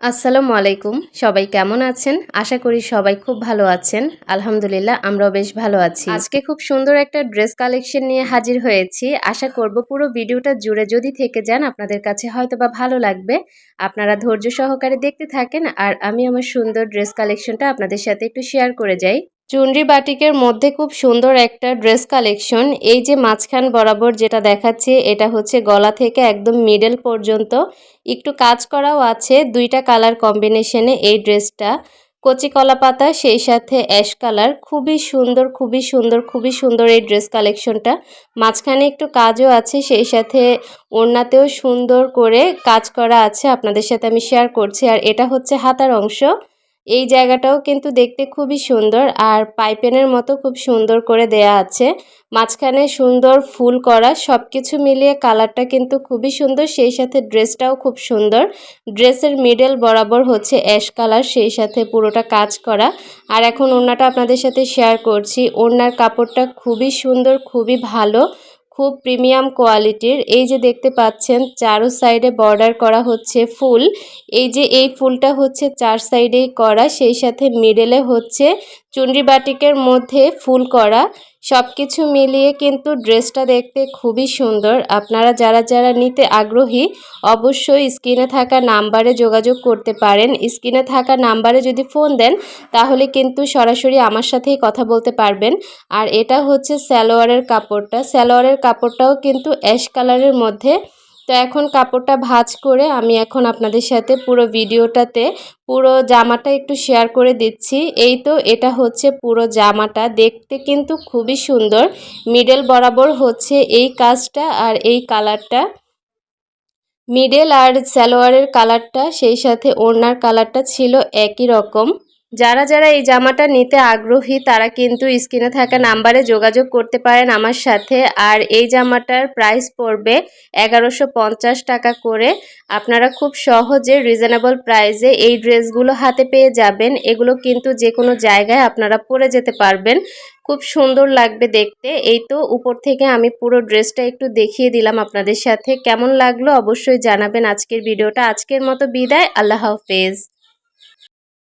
আসসালামু আলাইকুম। সবাই কেমন আছেন? আশা করি সবাই খুব ভালো আছেন। আলহামদুলিল্লাহ, আমরাও বেশ ভালো আছি। আজকে খুব সুন্দর একটা ড্রেস কালেকশন নিয়ে হাজির হয়েছি। আশা করব পুরো ভিডিওটা জুড়ে যদি থেকে যান, আপনাদের কাছে হয়তো বা ভালো লাগবে। আপনারা ধৈর্য সহকারে দেখতে থাকেন, আর আমি আমার সুন্দর ড্রেস কালেকশনটা আপনাদের সাথে একটু শেয়ার করে যাই। চুনরি বাটিকের মধ্যে খুব সুন্দর একটা ড্রেস কালেকশন। এই যে মাঝখান বরাবর যেটা দেখাচ্ছে, এটা হচ্ছে গলা থেকে একদম মিডল পর্যন্ত। একটু কাজ করাও আছে, দুইটা কালার কম্বিনেশনে এই ড্রেসটা। কচি কলা পাতা, সেই সাথে অ্যাশ কালার। খুবই সুন্দর খুবই সুন্দর খুবই সুন্দর এই ড্রেস কালেকশনটা। মাঝখানে একটু কাজও আছে, সেই সাথে ওড়নাতেও সুন্দর করে কাজ করা আছে। আপনাদের সাথে আমি শেয়ার করছি। আর এটা হচ্ছে হাতার অংশ। এই জায়গাটাও কিন্তু দেখতে খুবই সুন্দর আর পাইপেনের মতো খুব সুন্দর করে দেয়া আছে। মাঝখানে সুন্দর ফুল করা সব কিছু মিলিয়ে কালারটা কিন্তু খুবই সুন্দর, সেই সাথে ড্রেসটাও খুব সুন্দর। ড্রেসের মিডল বরাবর হচ্ছে অ্যাশ কালার, সেই সাথে পুরোটা কাজ করা। আর এখন ওড়নাটা আপনাদের সাথে শেয়ার করছি। ওড়নার কাপড়টা খুবই সুন্দর, খুবই ভালো। খুব প্রিমিয়াম কোয়ালিটির। এই যে দেখতে পাচ্ছেন, চারো সাইডে বর্ডার করা হচ্ছে ফুল। এই যে এই ফুলটা হচ্ছে চার সাইডেই করা, সেই সাথে মিডলে হচ্ছে চুনরি বাটিকের মধ্যে ফুল করা। সব কিছু মিলিয়ে কিন্তু ড্রেসটা দেখতে খুবই সুন্দর। আপনারা যারা যারা নিতে আগ্রহী, অবশ্যই স্ক্রিনে থাকা নাম্বারে যোগাযোগ করতে পারেন। স্ক্রিনে থাকা নাম্বারে যদি ফোন দেন, তাহলে কিন্তু সরাসরি আমার সাথেই কথা বলতে পারবেন। আর এটা হচ্ছে স্যালোয়ারের কাপড়টা। স্যালোয়ারের কাপড়টাও কিন্তু অ্যাশ কালারের মধ্যে তো এখন কাপড়টা ভাজ করে আমি এখন আপনাদের সাথে পুরো ভিডিওটাতে পুরো জামাটা একটু শেয়ার করে দিচ্ছি। এই তো এটা হচ্ছে পুরো জামাটা। দেখতে কিন্তু খুবই সুন্দর। মিডল বরাবর হচ্ছে এই কাজটা আর এই কালারটা মিডল আর সালোয়ারের কালারটা সেই সাথে ওড়নার কালারটা ছিল একই রকম। যারা যারা এই জামাটা নিতে আগ্রহী, তারা কিন্তু স্ক্রিনে থাকা নাম্বারে যোগাযোগ করতে পারেন আমার সাথে। আর এই জামাটার প্রাইস পড়বে এগারোশো টাকা করে। আপনারা খুব সহজে রিজনেবল প্রাইসে এই ড্রেসগুলো হাতে পেয়ে যাবেন। এগুলো কিন্তু যে কোনো জায়গায় আপনারা পরে যেতে পারবেন। খুব সুন্দর লাগবে দেখতে। এই তো উপর থেকে আমি পুরো ড্রেসটা একটু দেখিয়ে দিলাম আপনাদের সাথে। কেমন লাগল অবশ্যই জানাবেন। আজকের ভিডিওটা আজকের মতো। বিদায়। আল্লাহ হাফেজ।